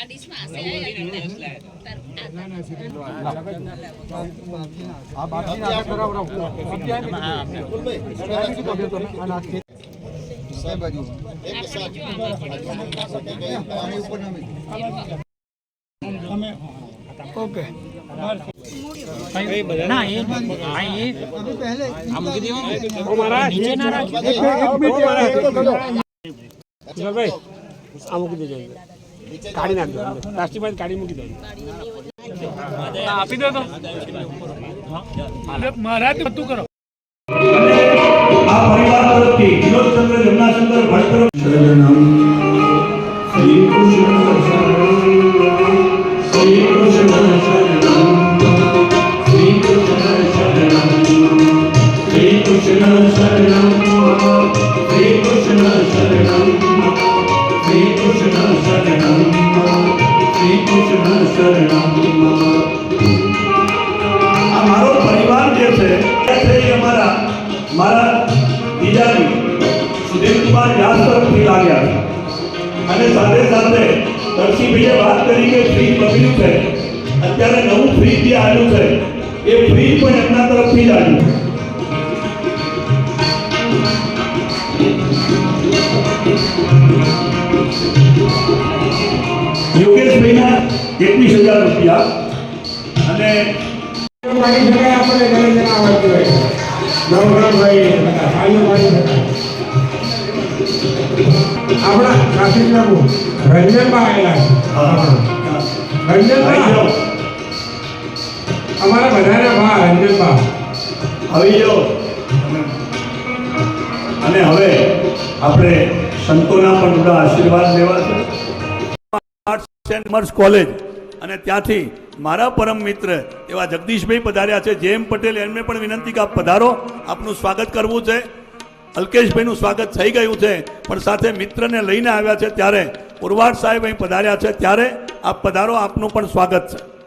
હશે ના એ હા એ આ મૂકી દેવાનું નીચે ના રાખ રાખી ભાઈ આ મૂકી દેજો. કાઢી નાખજો પ્લાસ્ટિકમાંથી કાઢી મૂકી દઉં આપી દો તો. મહારાજ બધું કરો. સાથે સાથે તરસીભાઈએ વાત કરી કે ફ્રી બન્યું છે અત્યારે નવું ફ્રી જે આવ્યું છે, એ ફ્રી પણ એમના તરફથી જ આવ્યું યોગેશભાઈના એકવીસ હજાર રૂપિયા. અને પાડી શકાય આપણે ઘરે જણા આવડતું હોય નવગ્રામભાઈ ભાઈઓ પાડી શકાય આપણા કાશી પ્રભુ રંજનબા આવેલા છે. રંજનબા. અમારા બધાના ભા રંજનબા. આવી જાઓ. અને હવે આપણે સંતોના પણ થોડા આશીર્વાદ લેવા છે. આર્ટ્સ એન્ડ કોમર્સ કોલેજ અને ત્યાંથી મારા પરમ મિત્ર એવા જગદીશભાઈ પધાર્યા છે. જેમ પટેલ એમને પણ વિનંતી કે આપ પધારો. આપનું સ્વાગત કરવું છે. અલ્કેશભાઈનું સ્વાગત થઈ ગયું છે. પણ સાથે મિત્રને લઈને આવ્યા છે ત્યારે ઉર્વાડ સાહેબ અહીં પધાર્યા છે. ત્યારે આપ પધારો આપનું પણ સ્વાગત છે.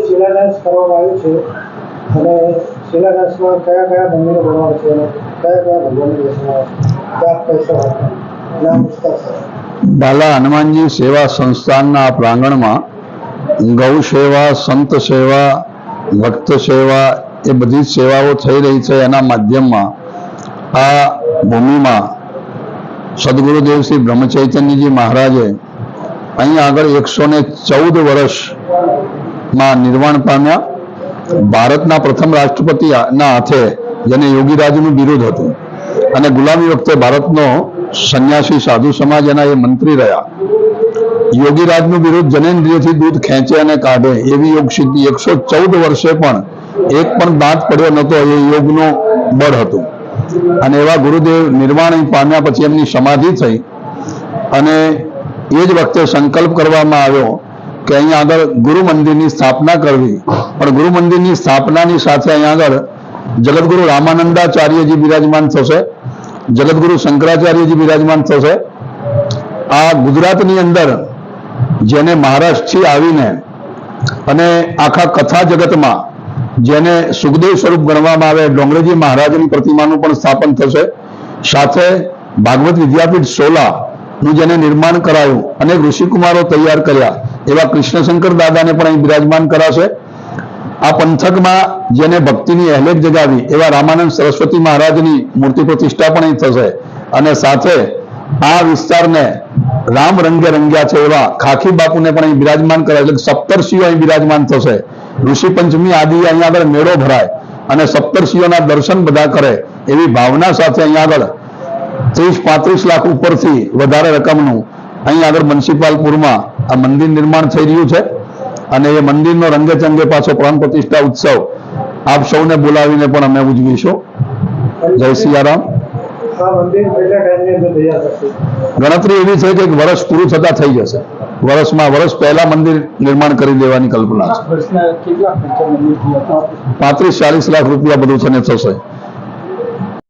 શિલાન્યાસ કરવામાં આવ્યું છે અને શિલાન્યાસમાં કયા કયા મંદિરો બનાવે છે અને કયા કયા ભગવાનની દર્શનાવે છે? આપ નામ બાલા હનુમાનજી સેવા સંસ્થાનના પ્રાંગણમાં ગૌ સેવા, સંત સેવા, ભક્ત સેવા એ બધી સેવાઓ થઈ રહી છે. એના માધ્યમમાં આ ભૂમિમાં સદગુરુદેવ શ્રી બ્રહ્મચૈતન્યજી મહારાજે અહીં આગળ એકસો ને ચૌદ વર્ષમાં નિર્વાણ પામ્યા. ભારતના પ્રથમ રાષ્ટ્રપતિના હાથે જેને યોગીરાજનું બિરુદ હતું. અને ગુલામી વખતે ભારતનો સંન્યાસી સાધુ સમાજ એના એ મંત્રી રહ્યા. યોગીરાજનું બિરુદ જનેન્દ્રિયથી દૂધ ખેંચે અને કાઢે એવી યોગ સિદ્ધિ એકસો ચૌદ વર્ષે પણ એક પણ દાંત પડ્યો નહોતો એ યોગનો બળ હતું. અને એવા ગુરુદેવ નિર્વાણ પામ્યા પછી એમની સમાધિ થઈ. અને એ જ વખતે સંકલ્પ કરવામાં આવ્યો કે અહીંયા આગળ ગુરુ મંદિરની સ્થાપના કરવી. પણ ગુરુ મંદિરની સ્થાપનાની સાથે અહીંયા આગળ જગતગુરુ રામાનંદાચાર્યજી બિરાજમાન થશે. જગતગુરુ શંકરાચાર્યજી બિરાજમાન થશે. આ ગુજરાતની અંદર જેને મહારાષ્ટ્રથી આવીને અને આખા કથા જગતમાં જેને સુખદેવ સ્વરૂપ ગણવામાં આવે, ડોંગરેજી મહારાજની પ્રતિમાનું પણ સ્થાપન થશે. સાથે ભાગવત વિદ્યાપીઠ સોલા નું જેને નિર્માણ કરાયું. અનેક ઋષિકુમારો તૈયાર કર્યા. એવા કૃષ્ણશંકર દાદાને પણ અહીં બિરાજમાન કરાશે. આ પંથકમાં જેને ભક્તિની અહેલેક જગાવી, એવા રામાનંદ સરસ્વતી મહારાજની મૂર્તિ પ્રતિષ્ઠા પણ અહીં થશે. અને સાથે આ વિસ્તારને રામ રંગે રંગ્યા છે એવા ખાખી બાપુને પણ અહીં બિરાજમાન કરાય. એટલે સપ્તર્ષિઓ અહીં બિરાજમાન થશે. ઋષિ પંચમી આદિ અહીંયા આગળ મેળો ભરાય. અને સપ્તર્ષિઓના દર્શન બધા કરે એવી ભાવના સાથે અહીંયા આગળ ત્રીસ પાંત્રીસ લાખ ઉપરથી વધારે રકમનું અહીં આગળ મ્યુનિસિપાલપુરમાં આ મંદિર નિર્માણ થઈ રહ્યું છે. અને એ મંદિરનો રંગે ચંગે પાછો પ્રાણ પ્રતિષ્ઠા ઉત્સવ આપ સૌને બોલાવીને પણ અમે ઉજવીશું. જય સિયારામ. ગણતરી એવી છે કે વર્ષ પૂરું થતા થઈ જશે. વર્ષમાં વર્ષ પહેલા મંદિર નિર્માણ કરી દેવાની કલ્પના છે. પાંત્રીસ ચાલીસ લાખ રૂપિયા બધું છે ને થશે.